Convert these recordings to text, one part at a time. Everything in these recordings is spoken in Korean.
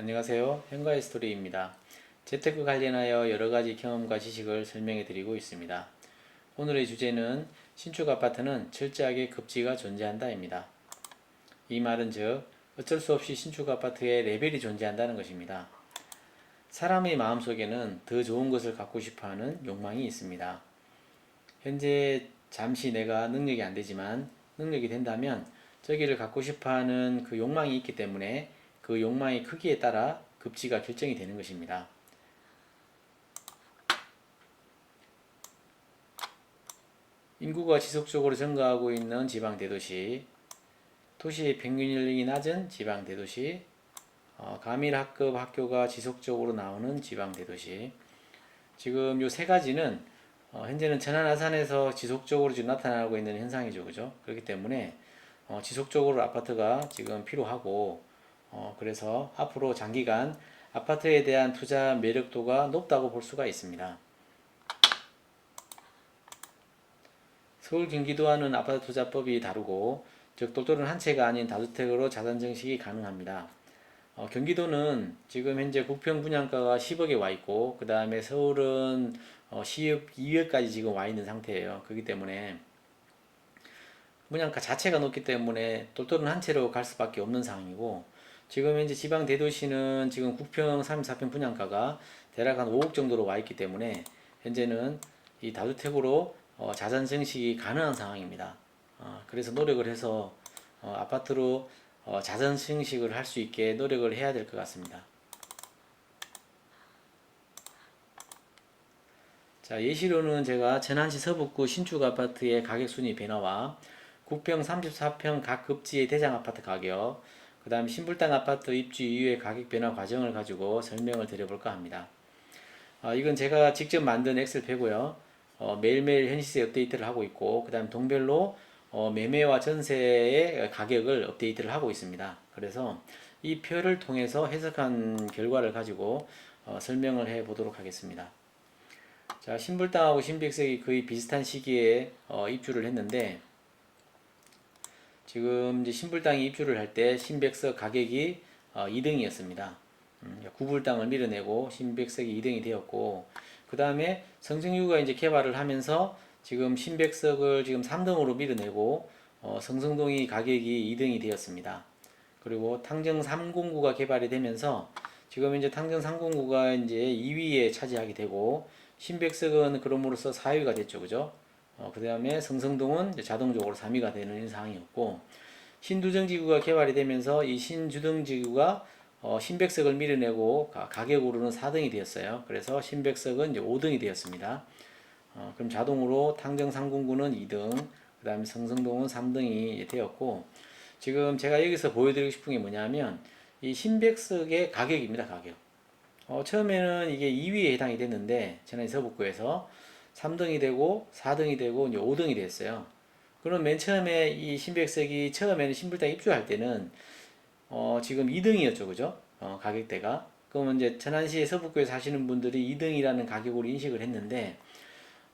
안녕하세요. 현가의 스토리입니다. 재테크 관련하여 여러 가지 경험과 지식을 설명해 드리고 있습니다. 오늘의 주제는 신축 아파트는 철저하게 급지가 존재한다입니다. 이 말은 즉 어쩔 수 없이 신축 아파트에 레벨이 존재한다는 것입니다. 사람의 마음속에는 더 좋은 것을 갖고 싶어 하는 욕망이 있습니다. 현재 잠시 내가 능력이 안 되지만 능력이 된다면 저기를 갖고 싶어 하는 그 욕망이 있기 때문에 그 욕망의 크기에 따라 급지가 결정이 되는 것입니다. 인구가 지속적으로 증가하고 있는 지방 대도시, 도시의 평균 연령이 낮은 지방 대도시, 어, 가밀학급 학교가 지속적으로 나오는 지방 대도시. 지금 요 세 가지는 어, 현재는 천안 아산에서 지속적으로 지금 나타나고 있는 현상이죠, 그죠? 그렇기 때문에 어, 지속적으로 아파트가 지금 필요하고 어, 그래서 앞으로 장기간 아파트에 대한 투자 매력도가 높다고 볼 수가 있습니다. 서울 경기도와는 아파트 투자법이 다르고 즉 똘똘한 한 채가 아닌 다주택으로 자산 증식이 가능합니다. 어, 경기도는 지금 현재 국평 분양가가 10억에 와 있고 그 다음에 서울은 어, 10억, 2억까지 지금 와 있는 상태예요. 그렇기 때문에 분양가 자체가 높기 때문에 똘똘한 한 채로 갈 수밖에 없는 상황이고 지금 현재 지방 대도시는 지금 국평 34평 분양가가 대략 한 5억 정도로 와 있기 때문에 현재는 이 다주택으로 어, 자산 증식이 가능한 상황입니다. 어, 그래서 노력을 해서 어, 아파트로 어, 자산 증식을 할 수 있게 노력을 해야 될 것 같습니다. 자, 예시로는 제가 천안시 서북구 신축 아파트의 가격 순위 변화와 국평 34평 각 급지의 대장 아파트 가격, 그 다음 신불당 아파트 입주 이후의 가격 변화 과정을 가지고 설명을 드려볼까 합니다. 아, 이건 제가 직접 만든 엑셀표고요. 어, 매일매일 현시세 업데이트를 하고 있고, 그 다음 동별로 어, 매매와 전세의 가격을 업데이트를 하고 있습니다. 그래서 이 표를 통해서 해석한 결과를 가지고 어, 설명을 해 보도록 하겠습니다. 자, 신불당하고 신백색이 거의 비슷한 시기에 어, 입주를 했는데, 지금 이제 신불당이 입주를 할 때 신백석 가격이 어, 2등이었습니다. 음, 구불당을 밀어내고 신백석이 2등이 되었고, 그 다음에 성승유가 이제 개발을 하면서 지금 신백석을 지금 3등으로 밀어내고, 어, 성성동이 가격이 2등이 되었습니다. 그리고 탕정 309가 개발이 되면서 지금 이제 탕정 309가 이제 2위에 차지하게 되고, 신백석은 그럼으로써 4위가 됐죠, 그죠? 어, 그 다음에 성성동은 자동적으로 3위가 되는 상황이었고, 신두정지구가 개발이 되면서 이 신주정지구가 어, 신백석을 밀어내고 가, 가격으로는 4등이 되었어요. 그래서 신백석은 이제 5등이 되었습니다. 어, 그럼 자동으로 탕정 상공구는 2등, 그 다음에 성성동은 3등이 되었고, 지금 제가 여기서 보여드리고 싶은 게 뭐냐면, 이 신백석의 가격입니다, 가격. 어, 처음에는 이게 2위에 해당이 됐는데, 지난 서북구에서 3등이 되고, 4등이 되고, 이제 5등이 됐어요. 그럼 맨 처음에 이 신백석이 처음에는 신불당 입주할 때는, 어, 지금 2등이었죠, 그죠? 어, 가격대가. 그러면 이제 천안시의 서북구에 사시는 분들이 2등이라는 가격으로 인식을 했는데,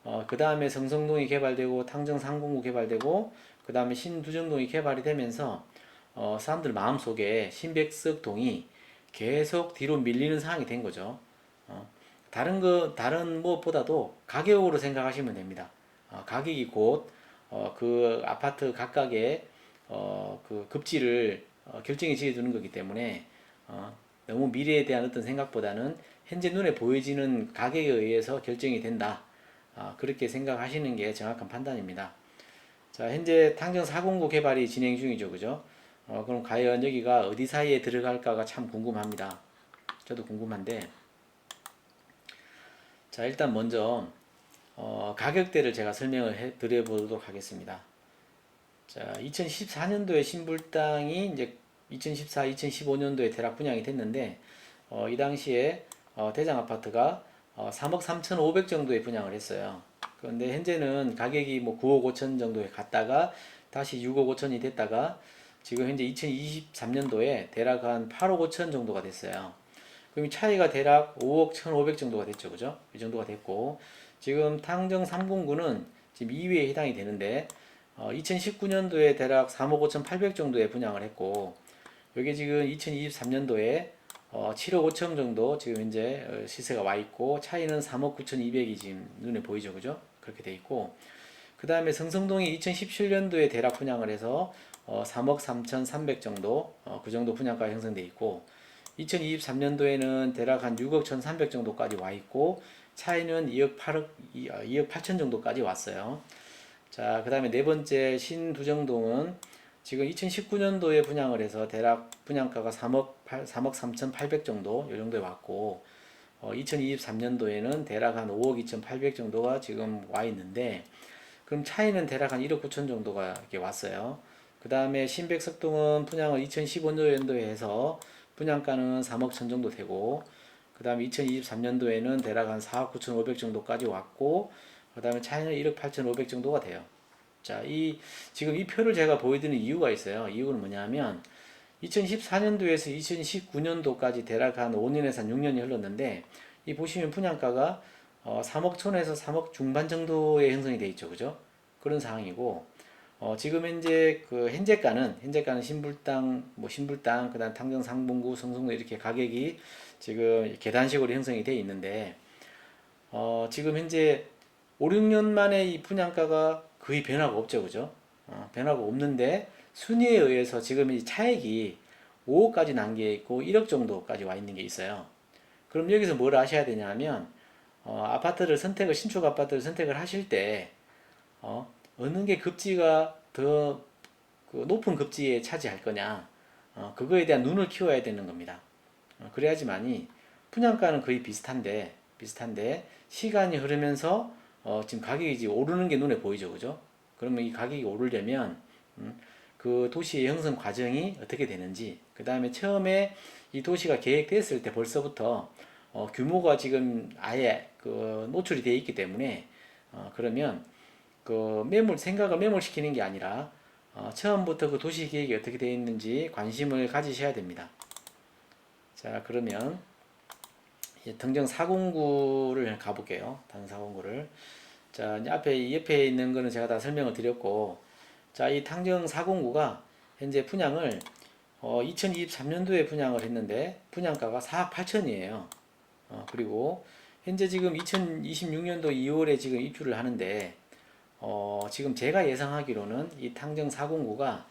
어, 그 다음에 성성동이 개발되고, 탕정 상공구 개발되고, 그 다음에 신두정동이 개발이 되면서, 어, 사람들 마음속에 신백석 동이 계속 뒤로 밀리는 상황이 된 거죠. 어, 다른 거, 다른 무엇보다도 가격으로 생각하시면 됩니다. 어, 가격이 곧, 어, 그 아파트 각각의, 어, 그 급지를 어, 결정해 지어주는 거기 때문에, 어, 너무 미래에 대한 어떤 생각보다는 현재 눈에 보여지는 가격에 의해서 결정이 된다. 아, 그렇게 생각하시는 게 정확한 판단입니다. 자, 현재 탕정 409 개발이 진행 중이죠. 그죠? 어, 그럼 과연 여기가 어디 사이에 들어갈까가 참 궁금합니다. 저도 궁금한데. 자, 일단 먼저, 어, 가격대를 제가 설명을 해 드려 보도록 하겠습니다. 자, 2014년도에 신불당이 이제 2014, 2015년도에 대략 분양이 됐는데, 어, 이 당시에 어, 대장 아파트가 어, 3억 3,500 정도에 분양을 했어요. 그런데 현재는 가격이 뭐 9억 5천 정도에 갔다가 다시 6억 5천이 됐다가 지금 현재 2023년도에 대략 한 8억 5천 정도가 됐어요. 그럼 이 차이가 대략 5억 1,500 정도가 됐죠. 그죠? 이 정도가 됐고 지금 탕정 309는 지금 2위에 해당이 되는데 어, 2019년도에 대략 3억 5천 800 정도에 분양을 했고 여기 지금 2023년도에 어, 7억 5천 정도 지금 이제 어, 시세가 와 있고 차이는 3억 9천 2백이 지금 눈에 보이죠, 그죠? 그렇게 돼 있고 그 다음에 성성동이 2017년도에 대략 분양을 해서 어, 3억 3천 3백 정도 어, 그 정도 분양가 형성돼 있고 2023년도에는 대략 한 6억 1,300 정도까지 와 있고 차이는 2억 8억 2억 8천 정도까지 왔어요. 자, 그다음에 네 번째 신두정동은 지금 2019년도에 분양을 해서 대략 분양가가 3억 8, 3억 3,800 정도 요 정도에 왔고 어, 2023년도에는 대략 한 5억 2,800 정도가 지금 와 있는데 그럼 차이는 대략 한 1억 9천 정도가 이렇게 왔어요. 그 다음에 신백석동은 분양을 2015년도에 해서 분양가는 3억 천 정도 되고 그 다음에 2023년도에는 대략 한 4억 9천 5백 정도까지 왔고 그 다음에 차이는 1억 8천 5백 정도가 돼요. 자, 이 지금 이 표를 제가 보여드리는 이유가 있어요. 이유는 뭐냐면 2014년도에서 2019년도까지 대략 한 5년에서 한 6년이 흘렀는데 이 보시면 분양가가 어, 3억 천에서 3억 중반 정도의 형성이 돼 있죠, 그죠? 그런 상황이고 어, 지금 현재 그 현재가는 현재가는 신불당 뭐 신불당 그다음 당정 상봉구 성성도 이렇게 가격이 지금 계단식으로 형성이 돼 있는데 어, 지금 현재 5, 6년 만에 이 분양가가 거의 변화가 없죠, 그죠? 어, 변화가 없는데 순위에 의해서 지금 이 차액이 5억까지 난게 있고 1억 정도까지 와 있는 게 있어요. 그럼 여기서 뭘 아셔야 되냐면 어, 아파트를 선택을 신축 아파트를 선택을 하실 때 어, 어느 게 급지가 더 그 높은 급지에 차지할 거냐 어, 그거에 대한 눈을 키워야 되는 겁니다. 어, 그래야지만이 분양가는 거의 비슷한데 비슷한데 시간이 흐르면서 어, 지금 가격이 이제 오르는 게 눈에 보이죠, 그죠? 그러면 이 가격이 오르려면 음, 그 도시의 형성 과정이 어떻게 되는지 그 다음에 처음에 이 도시가 계획됐을 때 벌써부터 어, 규모가 지금 아예 그 노출이 되어 있기 때문에 어, 그러면 그 매물 생각을 매몰시키는 게 아니라 어, 처음부터 그 도시 계획이 어떻게 되어 있는지 관심을 가지셔야 됩니다. 자 그러면 당정 409를 가볼게요. 당정 409를 자 이제 앞에 이 옆에 있는 거는 제가 다 설명을 드렸고 자이 당정 409가 현재 분양을 어, 2023년도에 분양을 했는데 분양가가 4억 8천이에요. 어, 그리고 현재 지금 2026년도 2월에 지금 입주를 하는데 어, 지금 제가 예상하기로는 이 탕정 409가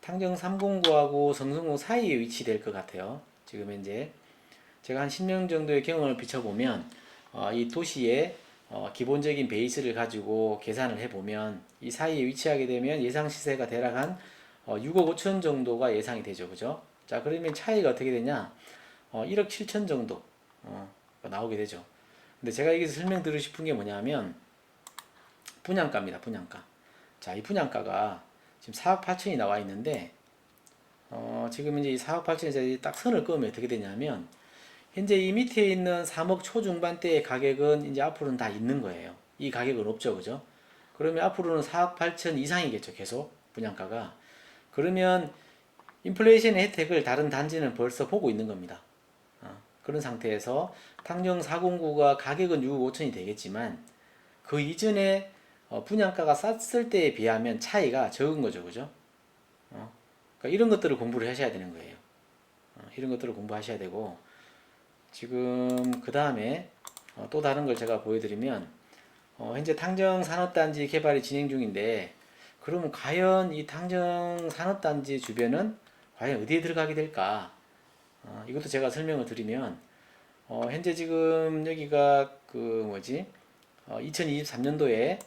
탕정 309하고 성성호 사이에 위치될 것 같아요. 지금 현재 제가 한 10년 정도의 경험을 비춰보면 어, 이 도시의 어, 기본적인 베이스를 가지고 계산을 해보면 이 사이에 위치하게 되면 예상 시세가 대략 한 어, 6억 5천 정도가 예상이 되죠. 그죠? 자, 그러면 차이가 어떻게 되냐? 어, 1억 7천 정도 어, 나오게 되죠. 근데 제가 여기서 설명 드리고 싶은 게 뭐냐면 분양가입니다. 분양가. 자, 이 분양가가 지금 4억 8천이 나와 있는데 어, 지금 이제 이 4억 8천에서 딱 선을 그으면 어떻게 되냐면 현재 이 밑에 있는 3억 초중반대의 가격은 이제 앞으로는 다 있는 거예요. 이 가격은 없죠. 그죠? 그러면 앞으로는 4억 8천 이상이겠죠. 계속 분양가가. 그러면 인플레이션의 혜택을 다른 단지는 벌써 보고 있는 겁니다. 어, 그런 상태에서 탕정 409가 가격은 6억 5천이 되겠지만 그 이전에 어, 분양가가 쌌을 때에 비하면 차이가 적은 거죠, 그죠? 어? 그러니까 이런 것들을 공부를 하셔야 되는 거예요. 어, 이런 것들을 공부하셔야 되고 지금 그 다음에 어, 또 다른 걸 제가 보여드리면 어, 현재 탕정 산업단지 개발이 진행 중인데 그러면 과연 이 탕정 산업단지 주변은 과연 어디에 들어가게 될까? 어, 이것도 제가 설명을 드리면 어, 현재 지금 여기가 그 뭐지? 어, 2023년도에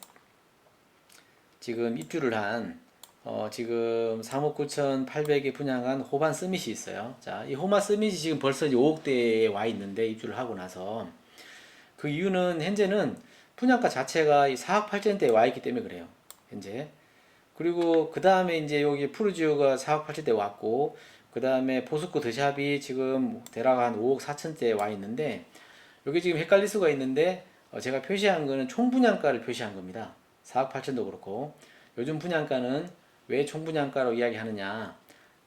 지금 입주를 한 어, 지금 3억 9,800에 분양한 호반 서밋이 있어요. 자, 이 호반 서밋이 지금 벌써 이제 5억대에 와 있는데 입주를 하고 나서 그 이유는 현재는 분양가 자체가 이 4억 8천대에 와 있기 때문에 그래요. 현재. 그리고 그 다음에 이제 여기 푸르지오가 4억 8천대 왔고 그 다음에 포스코 더샵이 지금 대략 한 5억 4천대에 와 있는데 여기 지금 헷갈릴 수가 있는데 어, 제가 표시한 거는 총 분양가를 표시한 겁니다. 4억 8천도 그렇고 요즘 분양가는 왜 총분양가로 이야기하느냐.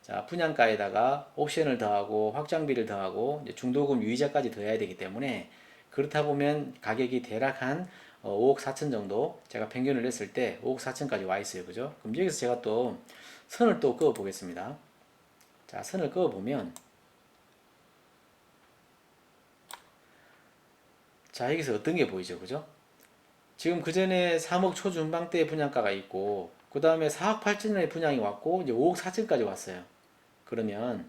자 분양가에다가 옵션을 더하고 확장비를 더하고 중도금 유의자까지 더해야 되기 때문에 그렇다 보면 가격이 대략 한 어, 5억 4천 정도 제가 평균을 냈을 때 5억 4천까지 와 있어요. 그죠? 그럼 여기서 제가 또 선을 또 그어 보겠습니다. 자 선을 그어 보면 자 여기서 어떤 게 보이죠? 그죠? 지금 그 전에 3억 초중반대 분양가가 있고, 그 다음에 4억 8천의 분양이 왔고, 이제 5억 4천까지 왔어요. 그러면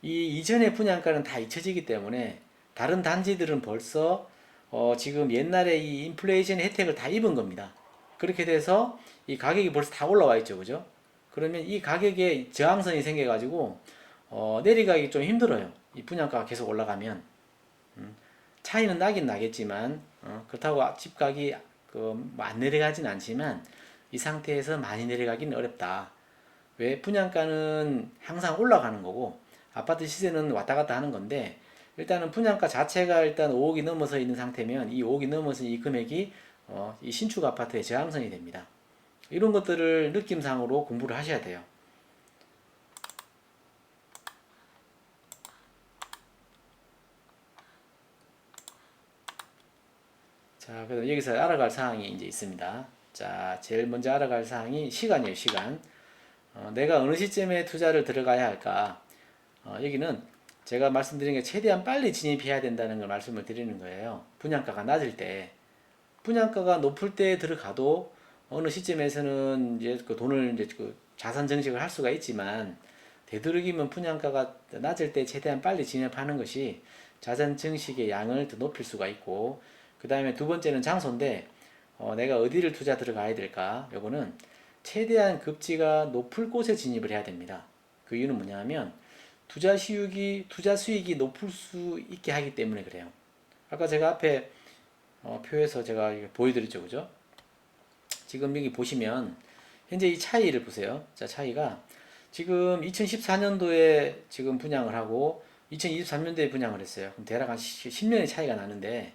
이 이전의 분양가는 다 잊혀지기 때문에 다른 단지들은 벌써 어, 지금 옛날에 이 인플레이션 혜택을 다 입은 겁니다. 그렇게 돼서 이 가격이 벌써 다 올라와 있죠. 그죠? 그러면 이 가격에 저항선이 생겨가지고 어, 내려가기 좀 힘들어요. 이 분양가가 계속 올라가면. 음, 차이는 나긴 나겠지만 어, 그렇다고 집 가격이 그, 안 내려가진 않지만 이 상태에서 많이 내려가기는 어렵다. 왜 분양가는 항상 올라가는 거고 아파트 시세는 왔다 갔다 하는 건데 일단은 분양가 자체가 일단 5억이 넘어서 있는 상태면 이 5억이 넘어서 이 금액이 어, 이 신축 아파트의 저항선이 됩니다. 이런 것들을 느낌상으로 공부를 하셔야 돼요. 자, 그래서 여기서 알아갈 사항이 이제 있습니다. 자, 제일 먼저 알아갈 사항이 시간이에요, 시간. 어, 내가 어느 시점에 투자를 들어가야 할까? 어, 여기는 제가 말씀드린 게 최대한 빨리 진입해야 된다는 걸 말씀을 드리는 거예요. 분양가가 낮을 때. 분양가가 높을 때 들어가도 어느 시점에서는 이제 그 돈을 이제 그 자산 증식을 할 수가 있지만 되도록이면 분양가가 낮을 때 최대한 빨리 진입하는 것이 자산 증식의 양을 더 높일 수가 있고 그 다음에 두 번째는 장소인데 어, 내가 어디를 투자 들어가야 될까? 요거는 최대한 급지가 높을 곳에 진입을 해야 됩니다. 그 이유는 뭐냐면 투자 수익이 투자 수익이 높을 수 있게 하기 때문에 그래요. 아까 제가 앞에 어, 표에서 제가 보여드렸죠, 그죠? 지금 여기 보시면 현재 이 차이를 보세요. 자, 차이가 지금 2014년도에 지금 분양을 하고 2023년도에 분양을 했어요. 그럼 대략 한 10년의 차이가 나는데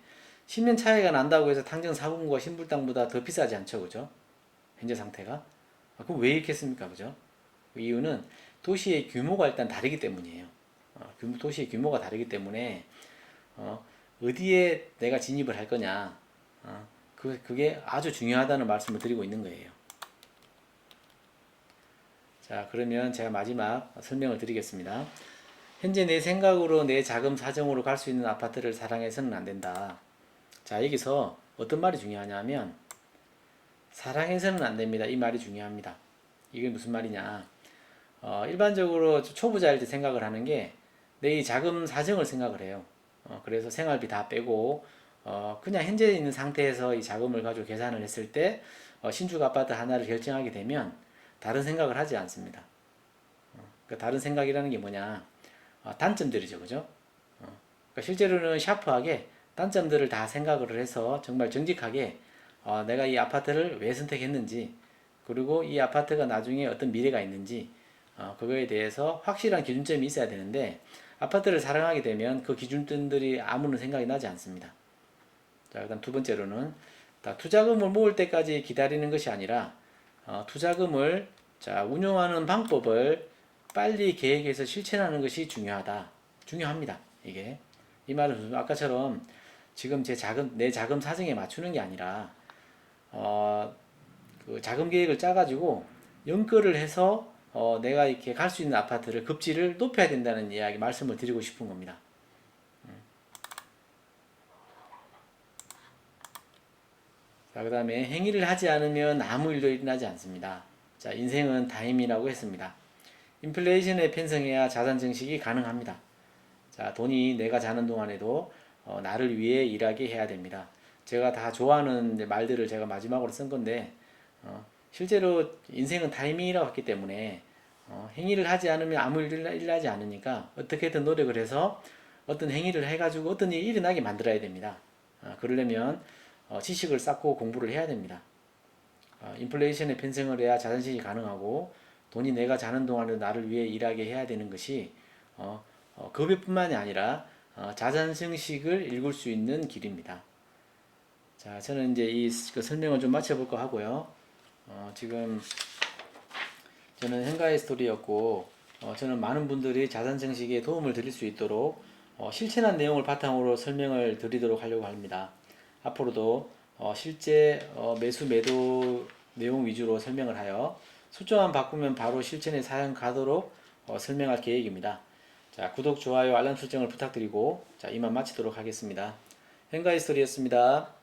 10년 차이가 난다고 해서 당정 사분과 신불당보다 더 비싸지 않죠, 그죠? 현재 상태가. 아, 그럼 왜 이렇게 했습니까, 그죠? 그 이유는 도시의 규모가 일단 다르기 때문이에요. 어, 도시의 규모가 다르기 때문에 어, 어디에 내가 진입을 할 거냐, 어, 그, 그게 아주 중요하다는 말씀을 드리고 있는 거예요. 자, 그러면 제가 마지막 설명을 드리겠습니다. 현재 내 생각으로 내 자금 사정으로 갈 수 있는 아파트를 사랑해서는 안 된다. 자, 여기서 어떤 말이 중요하냐면 사랑해서는 안 됩니다. 이 말이 중요합니다. 이게 무슨 말이냐? 어, 일반적으로 초보자일 때 생각을 하는 게 내 이 자금 사정을 생각을 해요. 어, 그래서 생활비 다 빼고 어, 그냥 현재 있는 상태에서 이 자금을 가지고 계산을 했을 때 어, 신축 아파트 하나를 결정하게 되면 다른 생각을 하지 않습니다. 어, 그 다른 생각이라는 게 뭐냐? 어, 단점들이죠, 그죠? 어, 그러니까 실제로는 샤프하게 단점들을 다 생각을 해서 정말 정직하게 어, 내가 이 아파트를 왜 선택했는지 그리고 이 아파트가 나중에 어떤 미래가 있는지 어, 그거에 대해서 확실한 기준점이 있어야 되는데 아파트를 사랑하게 되면 그 기준점들이 아무런 생각이 나지 않습니다. 자, 그다음 두 번째로는 다 투자금을 모을 때까지 기다리는 것이 아니라 어, 투자금을 자 운용하는 방법을 빨리 계획해서 실천하는 것이 중요하다. 중요합니다. 이게 이 말은 아까처럼 지금 제 자금 내 자금 사정에 맞추는 게 아니라 어, 그 자금 계획을 짜가지고 연결을 해서 어, 내가 이렇게 갈 수 있는 아파트를 급지를 높여야 된다는 이야기 말씀을 드리고 싶은 겁니다. 음. 자, 그 다음에 행위를 하지 않으면 아무 일도 일어나지 않습니다. 자, 인생은 타임이라고 했습니다. 인플레이션에 편성해야 자산 증식이 가능합니다. 자, 돈이 내가 자는 동안에도 어, 나를 위해 일하게 해야 됩니다. 제가 다 좋아하는 말들을 제가 마지막으로 쓴 건데 어, 실제로 인생은 타이밍이라고 했기 때문에 어, 행위를 하지 않으면 아무 일도 일어나지 않으니까 어떻게든 노력을 해서 어떤 행위를 해가지고 어떤 일이 일어나게 만들어야 됩니다. 어, 그러려면 어, 지식을 쌓고 공부를 해야 됩니다. 어, 인플레이션에 편성을 해야 자산식이 가능하고 돈이 내가 자는 동안에 나를 위해 일하게 해야 되는 것이 어, 어, 급여뿐만이 아니라 어, 자산 증식을 읽을 수 있는 길입니다. 자, 저는 이제 이그 설명을 좀 마쳐볼까 하고요. 어, 지금 저는 행가의 스토리였고, 어, 저는 많은 분들이 자산 증식에 도움을 드릴 수 있도록 어, 실천한 내용을 바탕으로 설명을 드리도록 하려고 합니다. 앞으로도 어, 실제 어, 매수 매도 내용 위주로 설명을 하여 수조만 바꾸면 바로 실천에 사용 가도록 어, 설명할 계획입니다. 자, 구독, 좋아요, 알람 설정을 부탁드리고 자, 이만 마치도록 하겠습니다. 행가이스토리였습니다.